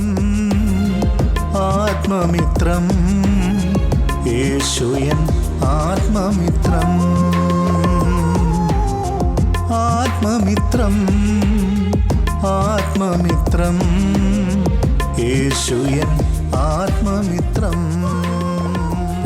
ആത്മമിത്രം ആത്മമിത്രം യേശുയൻ ആത്മമിത്രം ആത്മമിത്രം ആത്മമിത്രം യേശുയൻ ആത്മമിത്രം.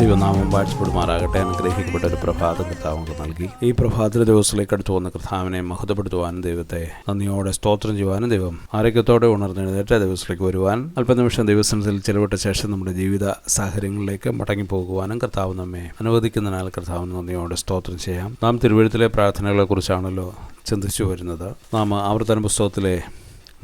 ദൈവനാമം വാഴ്ചപ്പെടുമാറാകട്ടെ അനുഗ്രഹിക്കപ്പെട്ട ഒരു പ്രഭാതം കർത്താവ് നൽകി. ഈ പ്രഭാത ദിവസത്തിലേക്ക് അടുത്തു വന്ന കർത്താവിനെ മഹത്വപ്പെടുത്തുവാനും ദൈവത്തെ നന്ദിയോടെ സ്തോത്രം ചെയ്യുവാനും ദൈവം ആരോഗ്യത്തോടെ ഉണർന്നെഴുന്നേറ്റ ദിവസത്തിലേക്ക് വരുവാൻ. അല്പനിമിഷം ദിവസത്തിൽ ചെലവിട്ട ശേഷം നമ്മുടെ ജീവിത സാഹചര്യങ്ങളിലേക്ക് മടങ്ങിപ്പോകുവാനും കർത്താവ് നമ്മെ അനുവദിക്കുന്നതിനാൽ കർത്താവിന് നന്ദിയോടെ സ്തോത്രം ചെയ്യാം. നാം തിരുവഴുത്തിലെ പ്രാർത്ഥനകളെ കുറിച്ചാണല്ലോ ചിന്തിച്ചു വരുന്നത്. നാം ആവർത്തന പുസ്തകത്തിലെ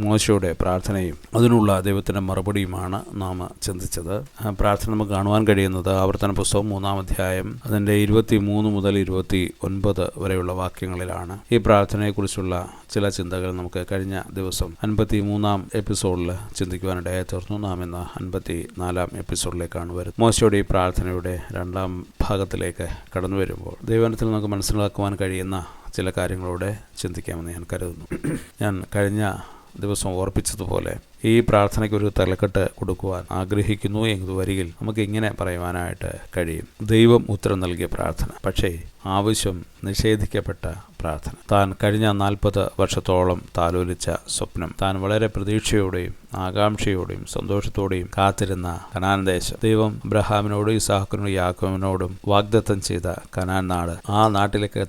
മോശയുടെ പ്രാർത്ഥനയും അതിനുള്ള ദൈവത്തിന്റെ മറുപടിയുമാണ് നാം ചിന്തിച്ചത്. പ്രാർത്ഥന നമുക്ക് കാണുവാൻ കഴിയുന്നത് ആവർത്തന പുസ്തകം മൂന്നാം അധ്യായം അതിന്റെ ഇരുപത്തി മൂന്ന് മുതൽ ഇരുപത്തി ഒൻപത് വരെയുള്ള വാക്യങ്ങളിലാണ്. ഈ പ്രാർത്ഥനയെക്കുറിച്ചുള്ള ചില ചിന്തകൾ നമുക്ക് കഴിഞ്ഞ ദിവസം അൻപത്തി മൂന്നാം എപ്പിസോഡിൽ ചിന്തിക്കുവാനിടയായി തീർന്നു. നാം ഇന്ന് അൻപത്തി നാലാം എപ്പിസോഡിലേക്കാണ് വരുന്നത്. മോശയുടെ ഈ പ്രാർത്ഥനയുടെ രണ്ടാം ഭാഗത്തിലേക്ക് കടന്നു വരുമ്പോൾ ദൈവനത്തിൽ നമുക്ക് മനസ്സിലാക്കുവാൻ കഴിയുന്ന ചില കാര്യങ്ങളോടെ ചിന്തിക്കാമെന്ന് ഞാൻ കരുതുന്നു. ഞാൻ കഴിഞ്ഞ ദിവസം ഓർപ്പിച്ചതുപോലെ ഈ പ്രാർത്ഥനയ്ക്കൊരു തലക്കെട്ട് കൊടുക്കുവാൻ ആഗ്രഹിക്കുന്നു എന്നത് വരികിൽ നമുക്ക് ഇങ്ങനെ പറയുവാനായിട്ട് കഴിയും. ദൈവം ഉത്തരം നൽകിയ പ്രാർത്ഥന. പക്ഷേ ആവശ്യം നിഷേധിക്കപ്പെട്ട പ്രാർത്ഥന. താൻ കഴിഞ്ഞ നാൽപ്പത് വർഷത്തോളം താലോലിച്ച സ്വപ്നം താൻ വളരെ പ്രതീക്ഷയോടെയും ആകാംക്ഷയോടെയും സന്തോഷത്തോടെയും കാത്തിരുന്ന കനാൻ ദേശം. ദൈവം അബ്രഹാമിനോടും ഇസാഹക്കിനോടും യാക്കോവിനോടും വാഗ്ദത്തം ചെയ്ത കനാൻ നാട്. ആ നാട്ടിലേക്ക്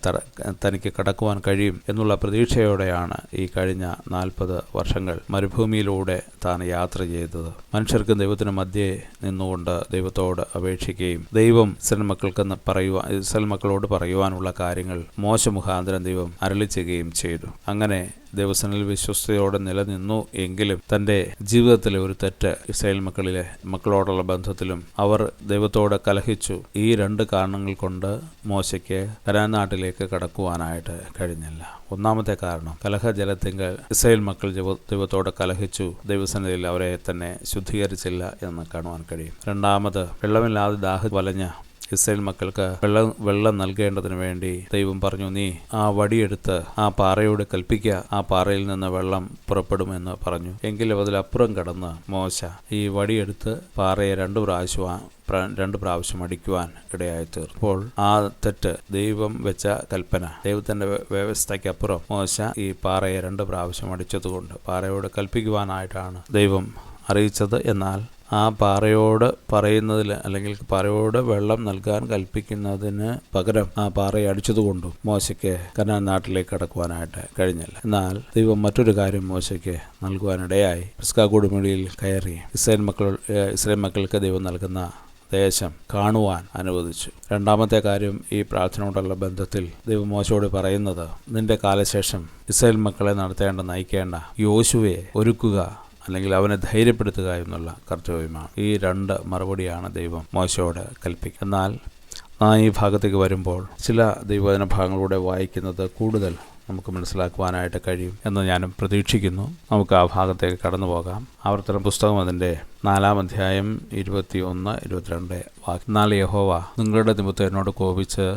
തനിക്ക് കടക്കുവാൻ കഴിയും എന്നുള്ള പ്രതീക്ഷയോടെയാണ് ഈ കഴിഞ്ഞ നാൽപ്പത് വർഷങ്ങൾ മരുഭൂമിയിലൂടെ താൻ യാത്ര ചെയ്തത്. മനുഷ്യർക്കും ദൈവത്തിന് മധ്യേ നിന്നുകൊണ്ട് ദൈവത്തോട് അപേക്ഷിക്കുകയും ദൈവം ഇസ്രൽ മക്കൾക്കെന്ന് പറയുവാൻ ഇസ്രൽ മക്കളോട് പറയുവാനുള്ള കാര്യങ്ങൾ മോശ മുഖാന്തരം ദൈവം അരളി ചെയ്യുകയും ചെയ്തു. അങ്ങനെ ദേവസനിൽ വിശ്വസ്തയോടെ നിലനിന്നു എങ്കിലും തന്റെ ജീവിതത്തിലെ ഒരു തെറ്റ് ഇസ്രായേൽ മക്കളിലെ മക്കളോടുള്ള ബന്ധത്തിലും അവർ ദൈവത്തോട് കലഹിച്ചു. ഈ രണ്ട് കാരണങ്ങൾ കൊണ്ട് മോശയ്ക്ക് കരാൻ നാട്ടിലേക്ക് കടക്കുവാനായിട്ട് കഴിഞ്ഞില്ല. ഒന്നാമത്തെ കാരണം കലഹ ജലത്തിങ്കൽ ഇസ്രായേൽ മക്കൾ ദൈവത്തോടെ ദൈവത്തോട് കലഹിച്ചു. ദൈവസന്നിധിയിൽ അവരെ തന്നെ ശുദ്ധീകരിച്ചില്ല എന്ന് കാണുവാൻ കഴിയും. രണ്ടാമത് വെള്ളമില്ലാതെ ദാഹ വലഞ്ഞ ഇസ്രായേൽ മക്കൾക്ക് വെള്ളം വെള്ളം നൽകേണ്ടതിന് വേണ്ടി ദൈവം പറഞ്ഞു നീ ആ വടിയെടുത്ത് ആ പാറയോട് കൽപ്പിക്കുക ആ പാറയിൽ നിന്ന് വെള്ളം പുറപ്പെടുമെന്ന് പറഞ്ഞു. എങ്കിലും അതിലപ്പുറം കടന്ന് മോശ ഈ വടിയെടുത്ത് പാറയെ രണ്ടു പ്രാവശ്യം പ്ര- രണ്ട് പ്രാവശ്യം അടിക്കുവാൻ ഇടയായി തീർന്നു. അപ്പോൾ ആ തെറ്റ് ദൈവം വെച്ച കൽപ്പന ദൈവത്തിന്റെ വ്യവസ്ഥയ്ക്ക് വ്യവസ്ഥയ്ക്കപ്പുറം മോശ ഈ പാറയെ രണ്ട് പ്രാവശ്യം അടിച്ചതുകൊണ്ട് പാറയോട് കൽപ്പിക്കുവാനായിട്ടാണ് ദൈവം അറിയിച്ചത്. എന്നാൽ ആ പാറയോട് പറയുന്നതിൽ അല്ലെങ്കിൽ പാറയോട് വെള്ളം നൽകാൻ കൽപ്പിക്കുന്നതിന് പകരം ആ പാറയെ അടിച്ചതുകൊണ്ടും മോശയ്ക്ക് കനാൻ നാട്ടിലേക്ക് കടക്കുവാനായിട്ട് കഴിഞ്ഞില്ല. എന്നാൽ ദൈവം മറ്റൊരു കാര്യം മോശയ്ക്ക് നൽകുവാനിടയായി. പിസ്കാകൂടുമിടിയിൽ കയറി ഇസ്രയേൽ മക്കൾ ഇസ്രയേൽ മക്കൾക്ക് ദൈവം നൽകുന്ന ദേശം കാണുവാൻ അനുവദിച്ചു. രണ്ടാമത്തെ കാര്യം ഈ പ്രാർത്ഥനയോടുള്ള ബന്ധത്തിൽ ദൈവം മോശയോട് പറയുന്നത് നിന്റെ കാലശേഷം ഇസ്രയേൽ മക്കളെ നടത്തേണ്ട നയിക്കേണ്ട യോശുവയെ ഒരുക്കുക അല്ലെങ്കിൽ അവനെ ധൈര്യപ്പെടുത്തുക എന്നുള്ള കർത്തവ്യമാണ് ഈ രണ്ട് മറുപടിയാണ് ദൈവം മോശയോട് കൽപ്പിക്കുക. എന്നാൽ നാം ഈ ഭാഗത്തേക്ക് വരുമ്പോൾ ചില ദൈവവചന ഭാഗങ്ങളിലൂടെ വായിക്കുന്നത് കൂടുതൽ നമുക്ക് മനസ്സിലാക്കുവാനായിട്ട് കഴിയും എന്ന് ഞാനും പ്രതീക്ഷിക്കുന്നു. നമുക്ക് ആ ഭാഗത്തേക്ക് കടന്നു പോകാം. ആവർത്തന പുസ്തകം അതിന്റെ നാലാം അധ്യായം ഇരുപത്തി ഒന്ന് ഇരുപത്തിരണ്ട് വാക്ക് എന്നാൽ യഹോവ നിങ്ങളുടെ നിമിത്തം എന്നോട് കോപിച്ച്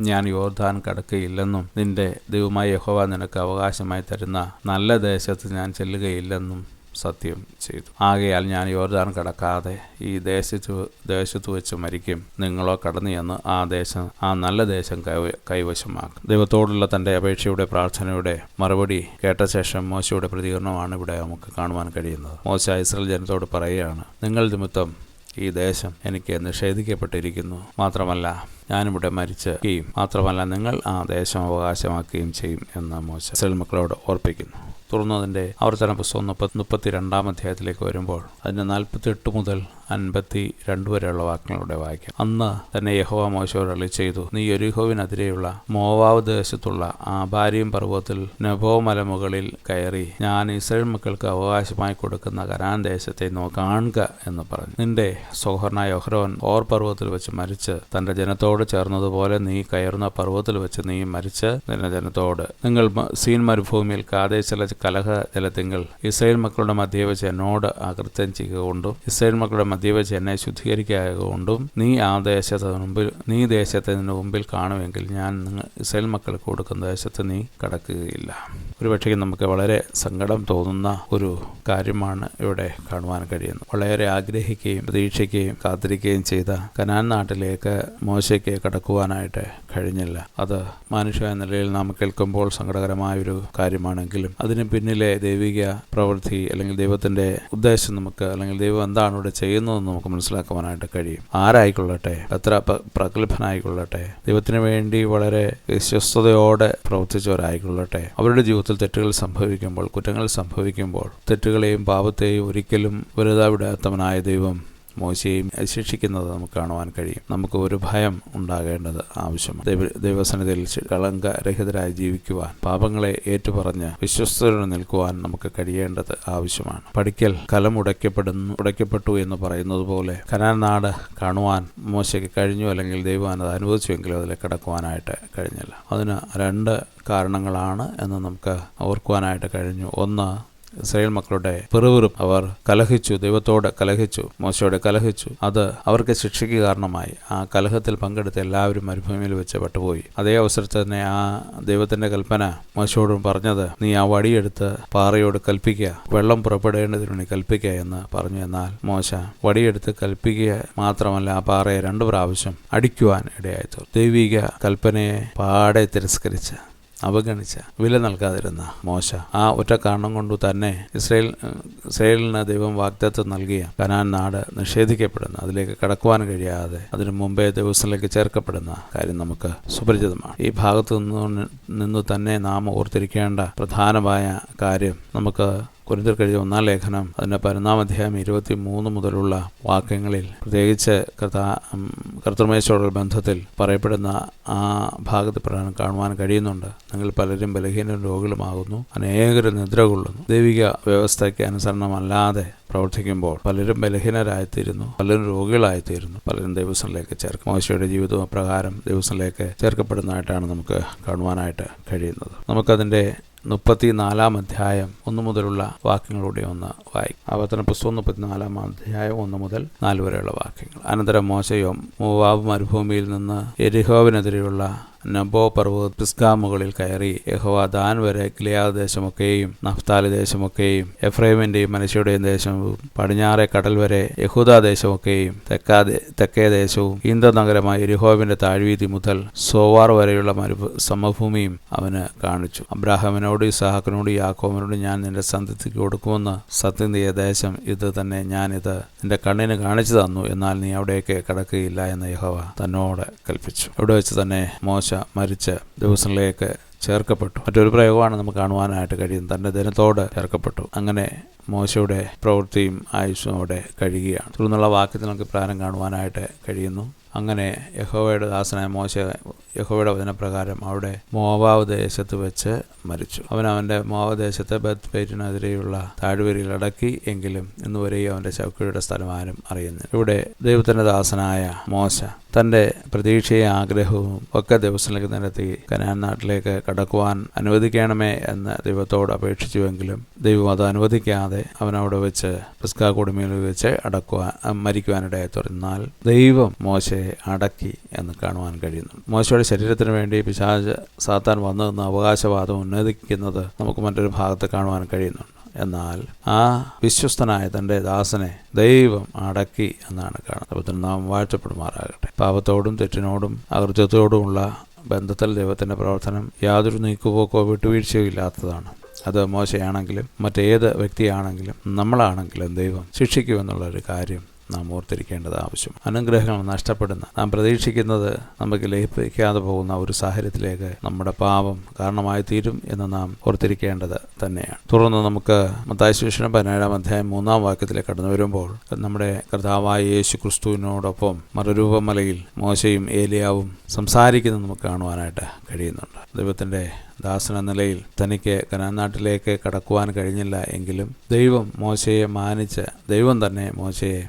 ഞാൻ യോർദാൻ കടക്കുകയില്ലെന്നും നിന്റെ ദൈവമായ യഹോവ നിനക്ക് അവകാശമായി തരുന്ന നല്ല ദേശത്ത് ഞാൻ ചെല്ലുകയില്ലെന്നും സത്യം ചെയ്തു. ആകയാൽ ഞാൻ യോർദാൻ കടക്കാതെ ഈ ദേശത്ത് ദേശത്ത് വെച്ച് മരിക്കും. നിങ്ങളോ കടന്നു ചെന്ന് ആ ദേശം ആ നല്ല ദേശം കൈവ- കൈവശമാക്കും. ദൈവത്തോടുള്ള തന്റെ അപേക്ഷയുടെ പ്രാർത്ഥനയുടെ മറുപടി കേട്ട ശേഷം മോശയുടെ പ്രതികരണമാണ് ഇവിടെ നമുക്ക് കാണുവാൻ കഴിയുന്നത്. മോശ ഇസ്രയേൽ ജനത്തോട് പറയുകയാണ് നിങ്ങൾ നിമിത്തം ഈ ദേശം എനിക്ക് നിഷേധിക്കപ്പെട്ടിരിക്കുന്നു. മാത്രമല്ല ഞാനിവിടെ മരിച്ചുകയും മാത്രമല്ല നിങ്ങൾ ആ ദേശം അവകാശമാക്കുകയും ചെയ്യും എന്ന് മോശ ഇസ്രയേൽ മക്കളോട് ഓർപ്പിക്കുന്നു. തുടർന്ന് അതിന്റെ ആവർത്തന പുസ്തകം മുപ്പത്തി മുപ്പത്തി രണ്ടാം അധ്യായത്തിലേക്ക് വരുമ്പോൾ അതിന്റെ നാൽപ്പത്തി എട്ട് മുതൽ അൻപത്തി രണ്ട് വരെയുള്ള വാക്കുകളുടെ വായിക്കാം. അന്ന് തന്നെ യഹോവ മോശയോട് അളി ചെയ്തു നീ യരിഹോവിനെതിരെയുള്ള മോവാവ് ദേശത്തുള്ള ആഭാരിയും പർവതത്തിൽ നബോ മലമുകളിൽ കയറി ഞാൻ ഇസ്രായേൽ മക്കൾക്ക് അവകാശമായി കൊടുക്കുന്ന കനാൻ ദേശത്തെ കാണുക എന്ന് പറഞ്ഞു. നിന്റെ സോഹർനായ യൊഹ്രോൻ ഓർ പർവതത്തിൽ വെച്ച് മരിച്ച് തന്റെ ജനത്തോട് ചേർന്നതുപോലെ നീ കയറുന്ന പർവതത്തിൽ വെച്ച് നീ മരിച്ച് നിന്റെ ജനത്തോട്. നിങ്ങൾ സീൻ മരുഭൂമിയിൽ കാദേശല കലഹ ജലത്തിങ്കൾ ഇസ്രയേൽ മക്കളുടെ മധ്യേ വെച്ച് എന്നോട് അകൃത്യം ചെയ്യുക കൊണ്ടും ഇസ്രായേൽ മക്കളുടെ മധ്യ ചെന്നെ എന്നെ നീ ആ ദേശത്തിന് മുമ്പിൽ നീ ദേശത്തിന് മുമ്പിൽ കാണുമെങ്കിൽ ഞാൻ നിങ്ങൾ ഇസ്രായേൽ മക്കൾക്ക് കൊടുക്കുന്ന ദേശത്ത് നീ കടക്കുകയില്ല. ഒരു പക്ഷേ നമുക്ക് വളരെ സങ്കടം തോന്നുന്ന ഒരു കാര്യമാണ് ഇവിടെ കാണുവാൻ കഴിയുന്നത്. വളരെ ആഗ്രഹിക്കുകയും പ്രതീക്ഷിക്കുകയും കാത്തിരിക്കുകയും ചെയ്ത കനാൻ നാട്ടിലേക്ക് മോശയ്ക്ക് കടക്കുവാനായിട്ട് കഴിഞ്ഞില്ല. അത് മനുഷ്യ നിലയിൽ നാം കേൾക്കുമ്പോൾ സങ്കടകരമായ ഒരു കാര്യമാണെങ്കിലും അതിന് പിന്നിലെ ദൈവിക പ്രവൃത്തി അല്ലെങ്കിൽ ദൈവത്തിന്റെ ഉദ്ദേശം നമുക്ക് അല്ലെങ്കിൽ ദൈവം എന്താണ് ഇവിടെ ചെയ്യുന്നതെന്ന് നമുക്ക് മനസ്സിലാക്കുവാനായിട്ട് കഴിയും. ആരായിക്കൊള്ളട്ടെ? എത്ര പ്രഗത്ഭനായിക്കൊള്ളട്ടെ? ദൈവത്തിന് വേണ്ടി വളരെ വിശ്വസ്തയോടെ പ്രവർത്തിച്ചവരായിക്കൊള്ളട്ടെ? അവരുടെ ജീവിതത്തിൽ തെറ്റുകൾ സംഭവിക്കുമ്പോൾ കുറ്റങ്ങൾ സംഭവിക്കുമ്പോൾ തെറ്റുകളെയും പാപത്തെയും ഒരിക്കലും വെറുതെ വിടാത്തവനായ ദൈവം മോശയെയും ശിക്ഷിക്കുന്നത് നമുക്ക് കാണുവാൻ കഴിയും. നമുക്ക് ഒരു ഭയം ഉണ്ടാകേണ്ടത് ആവശ്യമാണ്. ദൈവ ദൈവസന്നിധിയിൽ കളങ്കരഹിതരായി ജീവിക്കുവാൻ പാപങ്ങളെ ഏറ്റുപറഞ്ഞ് വിശ്വസ്തരോട് നിൽക്കുവാൻ നമുക്ക് കഴിയേണ്ടത് ആവശ്യമാണ്. പഠിക്കൽ കലം ഉടയ്ക്കപ്പെടുന്നു ഉടയ്ക്കപ്പെട്ടു എന്ന് പറയുന്നത് പോലെ കനാൻ നാട് കാണുവാൻ മോശയ്ക്ക് കഴിഞ്ഞു അല്ലെങ്കിൽ ദൈവം അത് അനുവദിച്ചുവെങ്കിലും അതിൽ കിടക്കുവാനായിട്ട് കഴിഞ്ഞില്ല. അതിന് രണ്ട് കാരണങ്ങളാണ് എന്ന് നമുക്ക് ഓർക്കുവാനായിട്ട് കഴിഞ്ഞു. ഒന്ന് ഇസ്രായേൽ മക്കളുടെ പിറുപിറും അവർ കലഹിച്ചു ദൈവത്തോട് കലഹിച്ചു മോശയോടെ കലഹിച്ചു. അത് അവർക്ക് ശിക്ഷയ്ക്ക് കാരണമായി. ആ കലഹത്തിൽ പങ്കെടുത്ത എല്ലാവരും മരുഭൂമിയിൽ വെച്ച് പെട്ടുപോയി. അതേ അവസരത്തിൽ തന്നെ ആ ദൈവത്തിന്റെ കൽപ്പന മോശയോടും പറഞ്ഞത് നീ ആ വടിയെടുത്ത് പാറയോട് കൽപ്പിക്കുക വെള്ളം പുറപ്പെടേണ്ടതിന് വേണ്ടി കൽപ്പിക്കുക എന്ന് പറഞ്ഞു. എന്നാൽ മോശ വടിയെടുത്ത് കൽപ്പിക്കുക മാത്രമല്ല ആ പാറയെ രണ്ടു പ്രാവശ്യം അടിക്കുവാൻ ഇടയായി. ദൈവിക കൽപ്പനയെ പാടെ തിരസ്കരിച്ച് അവഗണിച്ച വില നൽകാതിരുന്ന മോശ. ആ ഒറ്റ കാരണം കൊണ്ടു തന്നെ ഇസ്രയേൽ ഇസ്രയേലിന് ദൈവം വാഗ്ദത്വം നൽകിയ കനാൻ നാട് നിഷേധിക്കപ്പെടുന്ന. അതിലേക്ക് കടക്കുവാൻ കഴിയാതെ അതിനു മുമ്പേ ദിവസത്തിലേക്ക് ചേർക്കപ്പെടുന്ന കാര്യം നമുക്ക് സുപരിചിതമാണ്. ഈ ഭാഗത്തു നിന്ന് നിന്ന് തന്നെ നാം ഓർത്തിരിക്കേണ്ട പ്രധാനമായ കാര്യം നമുക്ക് കുരിന്തിർ കഴിഞ്ഞ ഒന്നാം ലേഖനം അതിന്റെ പതിനൊന്നാം അധ്യായം ഇരുപത്തി മൂന്ന് മുതലുള്ള വാക്യങ്ങളിൽ പ്രത്യേകിച്ച് കർത്ത കർത്തൃമേശോടുള്ള ബന്ധത്തിൽ പറയപ്പെടുന്ന ആ ഭാഗത്ത് പ്രകാരം കാണുവാൻ കഴിയുന്നുണ്ട്. നിങ്ങൾ പലരും ബലഹീന രോഗികളുമാകുന്നു അനേകരും നിദ്ര കൊള്ളുന്നു. ദൈവിക വ്യവസ്ഥയ്ക്ക് അനുസരണമല്ലാതെ പ്രവർത്തിക്കുമ്പോൾ പലരും ബലഹീനരായിത്തീരുന്നു പലരും രോഗികളായിത്തീരുന്നു പലരും ദിവസങ്ങളിലേക്ക് ചേർക്കും. മോശയുടെ ജീവിതം പ്രകാരം ദിവസങ്ങളിലേക്ക് ചേർക്കപ്പെടുന്നതായിട്ടാണ് നമുക്ക് കാണുവാനായിട്ട് കഴിയുന്നത്. നമുക്കതിന്റെ മുപ്പത്തി നാലാം അധ്യായം ഒന്നു മുതലുള്ള വാക്യങ്ങളുടെ ഒന്ന് വായിക്കും. ആവർത്തന പുസ്തകം മുപ്പത്തിനാലാം അധ്യായം ഒന്ന് മുതൽ നാല് വരെയുള്ള വാക്യങ്ങൾ. അനന്തരം മോശയോ മൂവാബ് മരുഭൂമിയിൽ നിന്ന് എരിഹോവിനെതിരെയുള്ള നബോ പർവത പിസ്കാ മുകളിൽ കയറി യഹോവ ദാൻ വരെ ഗിലിയാദ് ദേശമൊക്കെയും നഫ്താലി ദേശമൊക്കെയും എഫ്രൈമിന്റെയും മനുഷ്യരുടെയും ദേശവും പടിഞ്ഞാറെ കടൽ വരെ യഹൂദ ദേശമൊക്കെയും തെക്കാ തെക്കേ ദേശവും ഇന്ത നഗരമായ എരിഹോവിന്റെ താഴ്വീതി മുതൽ സോവാർ വരെയുള്ള മരുഭ സമഭൂമിയും അവന് കാണിച്ചു. അബ്രാഹമിനോട് ഇസാഹക്കിനോട് യാക്കോമിനോട് ഞാൻ നിന്റെ സന്തതിക്ക് കൊടുക്കുമെന്ന് സത്യം ചെയ്ത ദേശം ഇത് തന്നെ ഞാനിത് നിന്റെ കണ്ണിന് കാണിച്ചു തന്നു എന്നാൽ നീ അവിടേക്ക് കടക്കുകയില്ല എന്ന് യഹോവ തന്നോട് കൽപ്പിച്ചു. അവിടെ വെച്ച് തന്നെ മോശ മരിച്ച് ദിവസങ്ങളിലേക്ക് ചേർക്കപ്പെട്ടു. മറ്റൊരു പ്രയോഗമാണ് നമുക്ക് കാണുവാനായിട്ട് കഴിയുന്നത്. തന്റെ ദിനത്തോട് ചേർക്കപ്പെട്ടു. അങ്ങനെ മോശയുടെ പ്രവൃത്തിയും ആയുസ്സും അവിടെ കഴിയുകയാണ്. തുടർന്നുള്ള വാക്യത്തിൽ നമുക്ക് പ്രാരം കാണുവാനായിട്ട് കഴിയുന്നു. അങ്ങനെ യഹോവയുടെ ദാസനായ മോശ യഹോവയുടെ വചനപ്രകാരം അവിടെ മോവാവ് ദേശത്ത് വെച്ച് മരിച്ചു. അവൻ അവന്റെ മോവാവ് ദേശത്തെ ബത്ത് പേറ്റിനെതിരെയുള്ള താഴ്വരയിൽ അടക്കി എങ്കിലും ഇന്നുവരെയും അവന്റെ ചൗക്കയുടെ സ്ഥലം ആരും അറിയുന്നില്ല. ഇവിടെ ദൈവത്തിന്റെ ദാസനായ മോശ തന്റെ പ്രതീക്ഷയും ആഗ്രഹവും ഒക്കെ ദിവസത്തിലേക്ക് നിരത്തി കനാൻ നാട്ടിലേക്ക് കടക്കുവാൻ അനുവദിക്കണമേ എന്ന് ദൈവത്തോട് അപേക്ഷിച്ചുവെങ്കിലും ദൈവം അത് അനുവദിക്കാതെ അവനവിടെ വെച്ച് പിസ്കാ കൊടുമയിൽ വെച്ച് അടക്കുവാൻ മരിക്കുവാനിടയായി തുറന്നാൽ ദൈവം മോശയെ അടക്കി എന്ന് കാണുവാൻ കഴിയുന്നു. മോശയുടെ ശരീരത്തിന് വേണ്ടി പിശാജ് സാത്താൻ വന്നതെന്ന് അവകാശവാദം ഉന്നതിക്കുന്നത് നമുക്ക് മറ്റൊരു ഭാഗത്ത് കാണുവാൻ കഴിയുന്നുണ്ട്. എന്നാൽ ആ വിശ്വസ്തനായ തന്റെ ദാസനെ ദൈവം അടക്കി എന്നാണ് കാണുന്നത്. അപ്പോൾ നാം വാഴ്ചപ്പെടുമാറാകട്ടെ പാപത്തോടും തെറ്റിനോടും അകൃത്യത്തോടുമുള്ള ബന്ധത്തിൽ ദൈവത്തിന്റെ പ്രവർത്തനം യാതൊരു നീക്കുപോക്കോ വിട്ടുവീഴ്ചയോ ഇല്ലാത്തതാണ്. അത് മോശയാണെങ്കിലും മറ്റേത് വ്യക്തിയാണെങ്കിലും നമ്മളാണെങ്കിലും ദൈവം ശിക്ഷിക്കുമെന്നുള്ളൊരു കാര്യം നാം ഓർത്തിരിക്കേണ്ടത് ആവശ്യം. അനുഗ്രഹങ്ങൾ നഷ്ടപ്പെടുന്ന നാം പ്രതീക്ഷിക്കുന്നത് നമുക്ക് ലഭിക്കാതെ പോകുന്ന ഒരു സാഹചര്യത്തിലേക്ക് നമ്മുടെ പാപം കാരണമായി തീരും എന്ന് നാം ഓർത്തിരിക്കേണ്ടത് തന്നെയാണ്. തുടർന്ന് നമുക്ക് മത്തായ പതിനേഴാം അധ്യായം മൂന്നാം വാക്യത്തിലേക്ക് കടന്നു വരുമ്പോൾ നമ്മുടെ കർത്താവായ യേശു ക്രിസ്തുവിനോടൊപ്പം മറുരൂപമലയിൽ മോശയും ഏലിയാവും സംസാരിക്കുന്നത് നമുക്ക് കാണുവാനായിട്ട് കഴിയുന്നുണ്ട്. ദൈവത്തിന്റെ ദാസന നിലയിൽ തനിക്ക് കനാനാട്ടിലേക്ക് കടക്കുവാൻ കഴിഞ്ഞില്ല എങ്കിലും ദൈവം മോശയെ മാനിച്ച് ദൈവം തന്നെ മോശയെ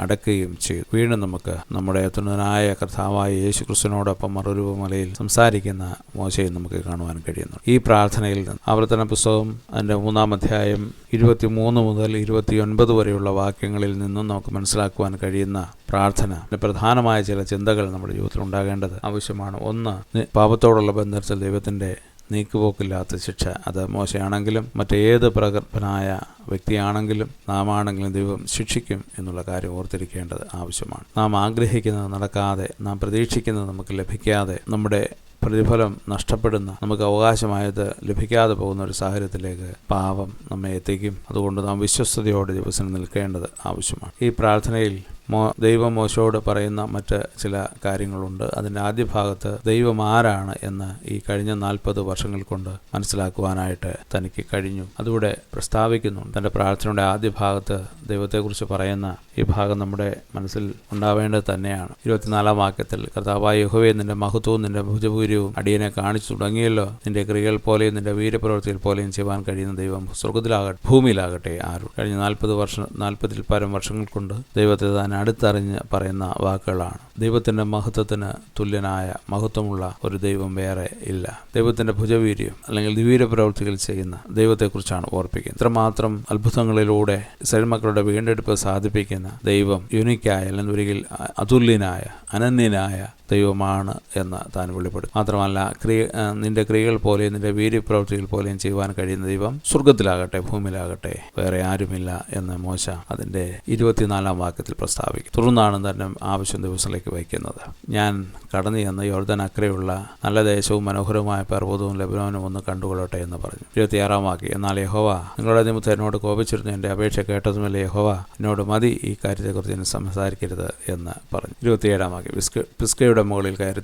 അടക്കുകയും ചെയ്തു. വീണ്ടും നമുക്ക് നമ്മുടെ തുണനായ കർത്താവായ യേശു ക്രിസ്തുവിനോടൊപ്പം മറുരൂപമലയിൽ സംസാരിക്കുന്ന മോശയും നമുക്ക് കാണുവാൻ കഴിയുന്നു. ഈ പ്രാർത്ഥനയിൽ നിന്ന് ആവർത്തന പുസ്തകം അതിന്റെ മൂന്നാം അധ്യായം ഇരുപത്തി മൂന്ന് മുതൽ ഇരുപത്തിയൊൻപത് വരെയുള്ള വാക്യങ്ങളിൽ നിന്നും നമുക്ക് മനസ്സിലാക്കുവാൻ കഴിയുന്ന പ്രാർത്ഥന. പ്രധാനമായ ചില ചിന്തകൾ നമ്മുടെ ജീവിതത്തിൽ ഉണ്ടാകേണ്ടത് ആവശ്യമാണ്. ഒന്ന് പാപത്തോടുള്ള ബന്ധത്തിൽ ദൈവത്തിന്റെ നീക്കുപോക്കില്ലാത്ത ശിക്ഷ. അത് മോശയാണെങ്കിലും മറ്റേത് പ്രഗത്ഭനായ വ്യക്തിയാണെങ്കിലും നാം ആണെങ്കിലും ദൈവം ശിക്ഷിക്കും എന്നുള്ള കാര്യം ഓർത്തിരിക്കേണ്ടത് ആവശ്യമാണ്. നാം ആഗ്രഹിക്കുന്നത് നടക്കാതെ നാം പ്രതീക്ഷിക്കുന്നത് നമുക്ക് ലഭിക്കാതെ നമ്മുടെ പ്രതിഫലം നഷ്ടപ്പെടുന്ന നമുക്ക് അവകാശമായത് ലഭിക്കാതെ പോകുന്ന ഒരു സാഹചര്യത്തിലേക്ക് പാപം നമ്മെ എത്തിക്കും. അതുകൊണ്ട് നാം വിശ്വസ്തയോടെ ദിവസം നിൽക്കേണ്ടത് ആവശ്യമാണ്. ഈ പ്രാർത്ഥനയിൽ മോ ദൈവം മോശയോട് പറയുന്ന മറ്റ് ചില കാര്യങ്ങളുണ്ട്. അതിന്റെ ആദ്യ ഭാഗത്ത് ദൈവം ആരാണ് എന്ന് ഈ കഴിഞ്ഞ നാൽപ്പത് വർഷങ്ങൾ കൊണ്ട് മനസ്സിലാക്കുവാനായിട്ട് തനിക്ക് കഴിഞ്ഞു. അതിവിടെ പ്രസ്താവിക്കുന്നുണ്ട് തന്റെ പ്രാർത്ഥനയുടെ ആദ്യ ഭാഗത്ത് ദൈവത്തെക്കുറിച്ച് പറയുന്ന ഈ ഭാഗം നമ്മുടെ മനസ്സിൽ ഉണ്ടാവേണ്ടത് തന്നെയാണ്. ഇരുപത്തിനാലാം വാക്യത്തിൽ കർത്താവായ യഹുവെ നിന്റെ മഹത്വവും നിന്റെ ഭുജപൂര്യവും അടിയനെ കാണിച്ചു തുടങ്ങിയല്ലോ. നിന്റെ ക്രിയകൾ പോലെയും നിന്റെ വീരപ്രവർത്തികൾ പോലെയും ചെയ്യുവാൻ കഴിയുന്ന ദൈവം സ്വർഗത്തിലാകട്ടെ ഭൂമിയിലാകട്ടെ ആരും. കഴിഞ്ഞ നാൽപ്പത് വർഷം നാൽപ്പതിൽ പരം വർഷങ്ങൾ കൊണ്ട് ദൈവത്തെ താൻ അടുത്തറിഞ്ഞ് പറയുന്ന വാക്കുകളാണ്. ദൈവത്തിന്റെ മഹത്വത്തിന് തുല്യനായ മഹത്വമുള്ള ഒരു ദൈവം വേറെ ഇല്ല. ദൈവത്തിന്റെ ഭുജവീര്യം അല്ലെങ്കിൽ ദിവീര പ്രവൃത്തികൾ ചെയ്യുന്ന ദൈവത്തെക്കുറിച്ചാണ് ഓർപ്പിക്കുന്നത്. ഇത്രമാത്രം അത്ഭുതങ്ങളിലൂടെ ഇസ്രായേൽ വീണ്ടെടുപ്പ് സാധിപ്പിക്കുന്ന ദൈവം യുനിക്കായ അല്ലെങ്കിൽ ഒരിക്കൽ അതുല്യനായ അനന്യനായ ദൈവമാണ് എന്ന് താൻ വെളിപ്പെടും മാത്രമല്ല ക്രിയ നിന്റെ ക്രിയകൾ പോലെയും നിന്റെ വീര്യപ്രവൃത്തികൾ പോലെയും ചെയ്യുവാൻ കഴിയുന്ന ദൈവം സ്വർഗത്തിലാകട്ടെ ഭൂമിയിലാകട്ടെ വേറെ ആരുമില്ല എന്ന് മോശ അതിന്റെ ഇരുപത്തിനാലാം വാക്യത്തിൽ പ്രസ്താവിക്കും തുടർന്നാണ് തന്നെ ആവശ്യം ദിവസത്തിലേക്ക് വയ്ക്കുന്നത്. ഞാൻ കടന്നു ചെന്ന് യോർദൻ അക്കരെയുള്ള നല്ല ദേശവും മനോഹരവുമായ പർവതവും ലബനോനും ഒന്ന് കണ്ടുകൊള്ളട്ടെ എന്ന് പറഞ്ഞു. ഇരുപത്തിയാറാം വാക്കി എന്നാൽ യഹോവ നിങ്ങളുടെ നിമിത്തം എന്നോട് കോപിച്ചിരുന്നു. എന്റെ അപേക്ഷ കേട്ടതുമല്ല യഹോവ എന്നോട് മതി ഈ കാര്യത്തെക്കുറിച്ച് എന്നെ സംസാരിക്കരുത് എന്ന് പറഞ്ഞു. ഇരുപത്തിയേഴാം വാക്കി പിസ്ക പിസ്കയുടെ മുകളിൽ കയറി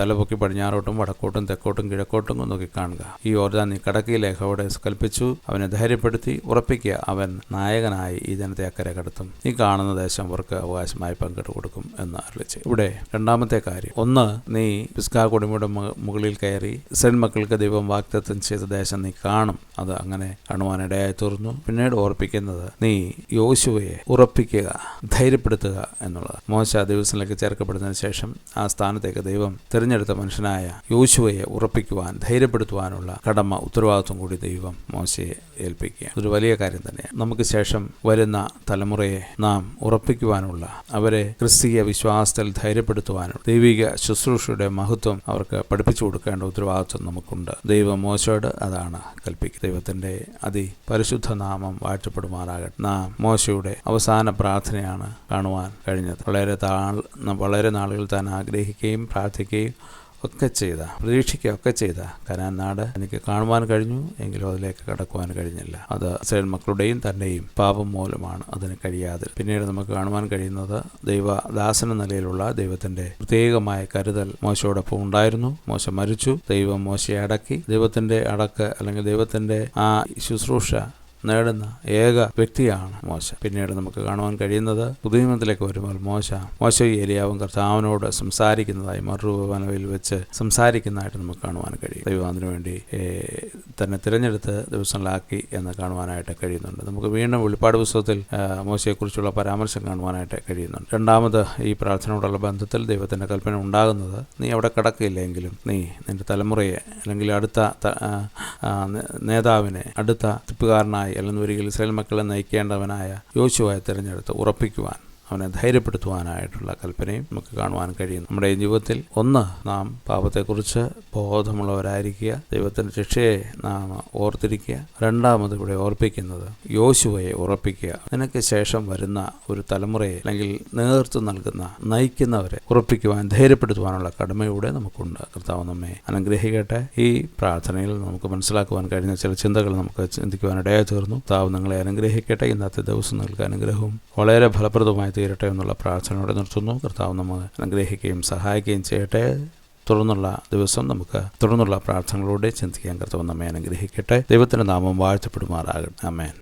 തലപൊക്കി പടിഞ്ഞാറോട്ടും വടക്കോട്ടും തെക്കോട്ടും കിഴക്കോട്ടും നോക്കി കാണുക ഈ യോർദാൻ നീ കടക്കിയിൽ യഹോവയുടെ കൽപ്പിച്ചു. അവനെ ധൈര്യപ്പെടുത്തി ഉറപ്പിക്കുക. അവൻ നായകനായി ഈ ജനത്തെ അക്കരെ കടത്തും. നീ കാണുന്ന ദേശം അവർക്ക് അവകാശമായി പങ്കിട്ട് കൊടുക്കും എന്ന് അറിയിച്ചു ഇവിടെ രണ്ടാമത്തെ കാര്യം. ഒന്ന് നീ പിസ്കാ കൊടിമയുടെ മുകളിൽ കയറി സെൻ മക്കൾക്ക് ദൈവം വാക്തത്വം ചെയ്ത ദേശം നീ കാണും. അത് അങ്ങനെ കാണുവാനിടയായി തീർന്നു. പിന്നീട് ഓർപ്പിക്കുന്നത് നീ യോശുവയെ ഉറപ്പിക്കുക ധൈര്യപ്പെടുത്തുക എന്നുള്ളത്. മോശ ദിവസത്തിലേക്ക് ചേർക്കപ്പെടുന്നതിന് ശേഷം ആ സ്ഥാനത്തേക്ക് ദൈവം തിരഞ്ഞെടുത്ത മനുഷ്യനായ യോശുവയെ ഉറപ്പിക്കുവാൻ ധൈര്യപ്പെടുത്തുവാനുള്ള കടമ ഉത്തരവാദിത്വം കൂടി ദൈവം മോശയെ ഏൽപ്പിക്കുക ഒരു വലിയ കാര്യം തന്നെയാണ്. നമുക്ക് ശേഷം വരുന്ന തലമുറയെ നാം ഉറപ്പിക്കുവാനുള്ള അവരെ ക്രിസ്തീയ വിശ്വാസത്തിൽ ധൈര്യപ്പെടുത്തുവാനുള്ള ദൈവിക ശുശ്രൂഷയുടെ മഹത്വം അവർക്ക് പഠിപ്പിച്ചു കൊടുക്കേണ്ട ഉത്തരവാദിത്വം നമുക്കുണ്ട്. ദൈവം മോശയോട് അതാണ് കൽപ്പിക്കുക. ദൈവത്തിന്റെ അതി പരിശുദ്ധ നാമം വാഴ്ചപ്പെടുമാറാകട്ടെ നാം മോശയുടെ അവസാന പ്രാർത്ഥനയാണ് കാണുവാൻ കഴിഞ്ഞത്. വളരെ താൾ വളരെ നാളുകൾ താൻ ആഗ്രഹിക്കുകയും പ്രാർത്ഥിക്കുകയും ഒക്കെ ചെയ്ത പ്രതീക്ഷിക്കുകയൊക്കെ ചെയ്ത കനാൻ നാട് എനിക്ക് കാണുവാൻ കഴിഞ്ഞു എങ്കിലും അതിലേക്ക് കടക്കുവാൻ കഴിഞ്ഞില്ല. അത് ഇസ്രായേൽ മക്കളുടെയും തന്നെയും പാപം മൂലമാണ് അതിന് കഴിയാതെ. പിന്നീട് നമുക്ക് കാണുവാൻ കഴിയുന്നത് ദൈവദാസന നിലയിലുള്ള ദൈവത്തിന്റെ പ്രത്യേകമായ കരുതൽ മോശയോടൊപ്പം ഉണ്ടായിരുന്നു. മോശ മരിച്ചു ദൈവം മോശയെ അടക്കി ദൈവത്തിന്റെ അടക്ക് അല്ലെങ്കിൽ ദൈവത്തിന്റെ ആ ശുശ്രൂഷ നേടുന്ന ഏക വ്യക്തിയാണ് മോശ. പിന്നീട് നമുക്ക് കാണുവാൻ കഴിയുന്നത് പുതുനിയമത്തിലേക്ക് വരുമ്പോൾ മോശ. മോശ ഏലിയാവും കർത്താവിനോട് സംസാരിക്കുന്നതായി മറുരൂപവനയിൽ വെച്ച് സംസാരിക്കുന്നതായിട്ട് നമുക്ക് കാണുവാൻ കഴിയും. ദൈവം വേണ്ടി തന്നെ തിരഞ്ഞെടുത്ത് ദിവസങ്ങളിലാക്കി എന്ന് കാണുവാനായിട്ട് കഴിയുന്നുണ്ട്. നമുക്ക് വീണ്ടും വെളിപ്പാട് പുസ്തകത്തിൽ മോശയെക്കുറിച്ചുള്ള പരാമർശം കാണുവാനായിട്ട് കഴിയുന്നുണ്ട്. രണ്ടാമത് ഈ പ്രാർത്ഥനയോടുള്ള ബന്ധത്തിൽ ദൈവത്തിന്റെ കൽപ്പന ഉണ്ടാകുന്നത് നീ അവിടെ കിടക്കില്ലെങ്കിലും നീ നിന്റെ തലമുറയെ അല്ലെങ്കിൽ അടുത്ത നേതാവിനെ അടുത്ത തിപ്പുകാരനായി അല്ലെങ്കിൽ ഒരിക്കലും ഇസ്രായേൽ മക്കളെ നയിക്കേണ്ടവനായ യോശുവായി തിരഞ്ഞെടുത്ത് ഉറപ്പിക്കുവാൻ അവനെ ധൈര്യപ്പെടുത്തുവാനായിട്ടുള്ള കൽപ്പനയും നമുക്ക് കാണുവാൻ കഴിയും നമ്മുടെ ജീവിതത്തിൽ ഒന്ന് നാം പാപത്തെക്കുറിച്ച് ബോധമുള്ളവരായിരിക്കുക ദൈവത്തിന്റെ ശിക്ഷയെ നാം ഓർത്തിരിക്കുക. രണ്ടാമത് ഇവിടെ ഓർപ്പിക്കുന്നത് യോശുവയെ ഉറപ്പിക്കുക. നിനക്ക് ശേഷം വരുന്ന ഒരു തലമുറയെ അല്ലെങ്കിൽ നേതൃത്വം നൽകുന്ന നയിക്കുന്നവരെ ഉറപ്പിക്കുവാൻ ധൈര്യപ്പെടുത്തുവാനുള്ള കടമയൂടെ നമുക്കുണ്ട്. കർത്താവ് നമ്മെ അനുഗ്രഹിക്കട്ടെ. ഈ പ്രാർത്ഥനയിൽ നമുക്ക് മനസ്സിലാക്കുവാൻ കഴിഞ്ഞ ചില ചിന്തകൾ നമുക്ക് ചിന്തിക്കുവാൻ ഇടയായി തീർന്നു. കർത്താവ് നിങ്ങളെ അനുഗ്രഹിക്കട്ടെ. ഇന്നത്തെ ദിവസം നിങ്ങൾക്ക് അനുഗ്രഹവും വളരെ ഫലപ്രദമായി തീരട്ടെ എന്നുള്ള പ്രാർത്ഥനയോടെ നിർത്തുന്നു. കർത്താവ് നമ്മൾ അനുഗ്രഹിക്കുകയും സഹായിക്കുകയും ചെയ്യട്ടെ. തുടർന്നുള്ള ദിവസം നമുക്ക് തുടർന്നുള്ള പ്രാർത്ഥനകളോടെ ചിന്തിക്കാൻ കർത്താവ് നമ്മെ അനുഗ്രഹിക്കട്ടെ. ദൈവത്തിന്റെ നാമം വാഴ്ത്തപ്പെടുമാറാകട്ടെ. അമേൻ